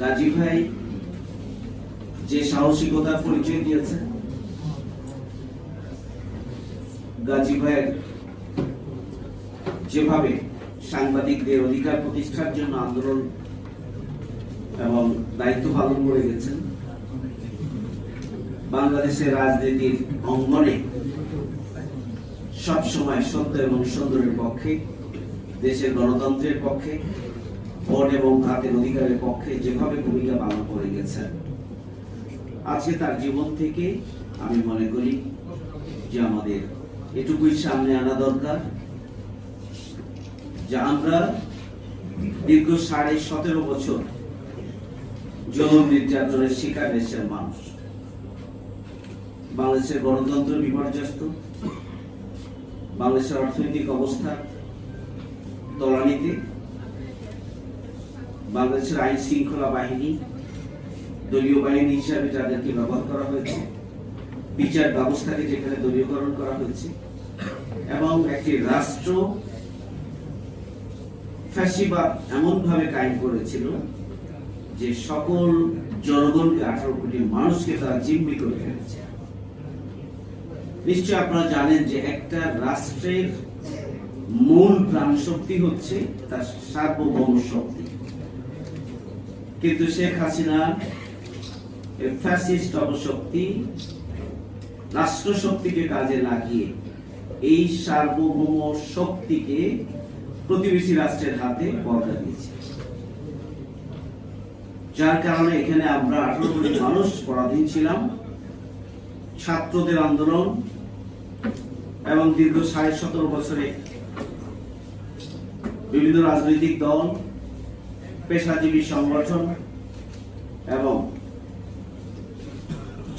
গাজী ভাই যে সাহসিকতার পরিচয় দিয়েছেন গাজী ভাইয়ের যেভাবে সাংবাদিকদের অধিকার প্রতিষ্ঠার জন্য আন্দোলন এবং দায়িত্ব পালন করে গেছেন, বাংলাদেশের রাজনীতির অঙ্গনে সবসময় সত্য এবং সুন্দরের পক্ষে, দেশের গণতন্ত্রের পক্ষে ভোট এবং হাতের অধিকারের পক্ষে যেভাবে ভূমিকা পালন করে গেছেন, আজকে তার জীবন থেকে আমি মনে করি যে আমাদের এটুকুই সামনে আনা দরকার, যে আমরা দীর্ঘ সাড়ে সতেরো বছর জলম নির্যাতনের শিকার দেশের মানুষ। বাংলাদেশের গণতন্ত্র বিপর্যস্ত, বাংলাদেশের অর্থনৈতিক অবস্থা তলানিতে বাংলাদেশের আইন শৃঙ্খলা বাহিনী, দলীয় বাহিনী হিসাবে যাদেরকে ব্যবহার করা হয়েছে, বিচার ব্যবস্থাকে যেখানে দলীয়করণ করা হয়েছে, এবং একটি রাষ্ট্র ফ্যাসিবাদ এমন ভাবে কায়েম করেছিল যে সকল জনগণকে আঠারো কোটি মানুষকে তারা জিম্মি করে ফেলেছে। নিশ্চয় আপনারা জানেন যে একটা রাষ্ট্রের মূল প্রাণ শক্তি হচ্ছে তার সার্বভৌম শক্তি। কিন্তু শেখ হাসিনা ফ্যাসিস্ট অপশক্তি রাষ্ট্র শক্তিকে কাজে লাগিয়ে এই সার্বভৌম শক্তিকে প্রতিবেশী রাষ্ট্রের হাতে বদলা দিয়েছে। যার কারণে এখানে আমরা আঠারো কোটি মানুষ পরাধীন ছিলাম, ছাত্রদের আন্দোলন এবং দীর্ঘ সাড়ে সতেরো বছরে বিভিন্ন রাজনৈতিক দল পেশাজীবী সংগঠন এবং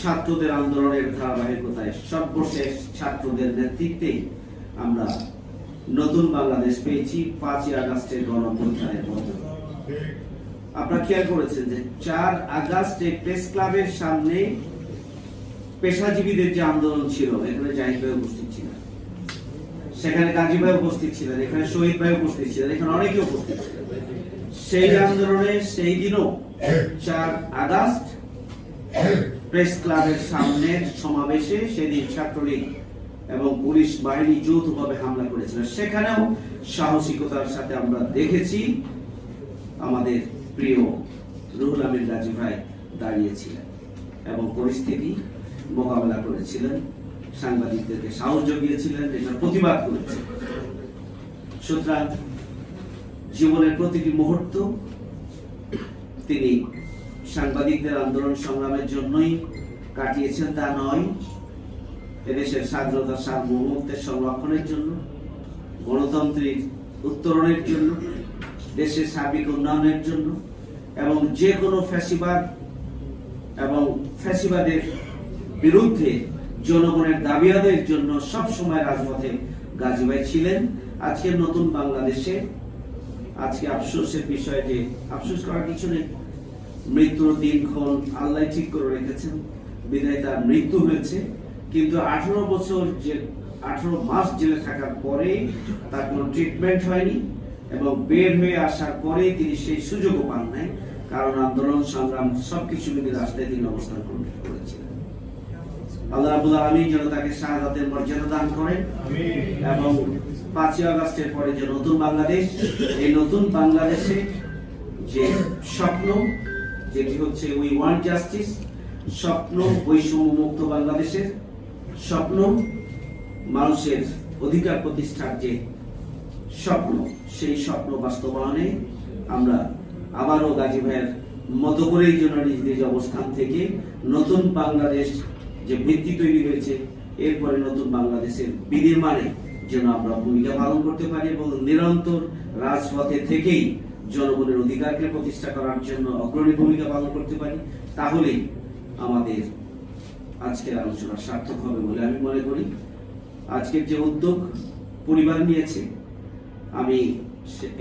ছাত্রদের আন্দোলনের ধারাবাহিকতায় সর্বশেষ ছাত্রদের নেতৃত্বে আমরা নতুন বাংলাদেশ পেয়েছি পাঁচই আগস্টের গণঅভ্যুত্থানের মধ্যে আপনারা খেয়াল করেছেন যে চার আগস্টে প্রেস ক্লাবের সামনে পেশাজীবীদের যে আন্দোলন ছিল, এখানে জাহিদ ভাই উপস্থিত ছিলেন, সেখানে কাজী ভাই উপস্থিত ছিলেন, এখানে শহীদ ভাই উপস্থিত ছিলেন, এখানে অনেকে উপস্থিত ছিলেন। সেই আন্দোলনে সেই দিনও চার আগস্ট প্রেস ক্লাবের সামনে সমাবেশে সেদিন ছাত্রলীগ এবং পুলিশ বাহিনী যৌথভাবে হামলা করেছিল। সেখানেও সাহসিকতার সাথে আমরা দেখেছি আমাদের প্রিয় রুহুল আমির গাজী ভাই দাঁড়িয়েছিলেন এবং পরিস্থিতি মোকাবেলা করেছিলেন। সাংবাদিকদেরকে সাহস জগিয়েছিলেন এটার প্রতিবাদ করেছিলেন। সুতরাং জীবনের প্রতিটি মুহূর্ত তিনি সাংবাদিকদের আন্দোলন সংগ্রামের জন্যই কাটিয়েছেন, তা নয়। এদেশের স্বাধীনতা সার্বভৌমত্বের সংরক্ষণের জন্য, গণতন্ত্রের উত্তরণের জন্য, দেশের সার্বিক উন্নয়নের জন্য এবং যে কোনো ফ্যাসিবাদ এবং ফ্যাসিবাদের বিরুদ্ধে জনগণের দাবি আদায়ের জন্য সব সময় রাজপথে গাজীভাই ছিলেন। আজকের নতুন বাংলাদেশে আজকে আফসোসের বিষয় যে আফসোস করার কিছু নেই। মৃত্যুর দিনক্ষণ আল্লাহ ঠিক করে রেখেছেন। বিদায় তার মৃত্যু হয়েছে। কিন্তু আঠারো বছর যে, আঠারো মাস জেলে থাকার পরে তার কোনো ট্রিটমেন্ট হয়নি এবং বের হয়ে আসার পরে তিনি সেই সুযোগও পান নাই। কারণ আন্দোলন, সংগ্রাম সবকিছু মিলে রাস্তায় তিনি অবস্থান করে- করেছিলেন। আল্লাহ রাবুল আলমী যেন তাকে শাহাদাতের মর্যাদা দান করেন। এবং পাঁচই আগস্টের পরে যে নতুন বাংলাদেশ এই নতুন বাংলাদেশে যে স্বপ্ন যেটি হচ্ছে উই ওয়ান্ট জাস্টিস স্বপ্ন বৈষম্য মুক্ত বাংলাদেশের স্বপ্ন মানুষের অধিকার প্রতিষ্ঠার যে স্বপ্ন সেই স্বপ্ন বাস্তবায়নে আমরা আবারও গাজী ভাইয়ের মতো করেই জন্য নিজ নিজ অবস্থান থেকে নতুন বাংলাদেশ যে ভিত্তি তৈরি হয়েছে, এরপরে নতুন বাংলাদেশের বিনির্মাণে যেন আমরা ভূমিকা পালন করতে পারি এবং নিরন্তর রাজপথে থেকেই জনগণের অধিকারকে প্রতিষ্ঠা করার জন্য অগ্রণী ভূমিকা পালন করতে পারি, তাহলেই আমাদের আজকের আলোচনা সার্থক হবে বলে আমি মনে করি। আজকের যে উদ্যোগ পরিবার নিয়েছে, আমি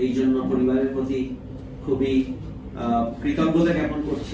এই জন্য পরিবারের প্রতি খুবই কৃতজ্ঞতা জ্ঞাপন করছি।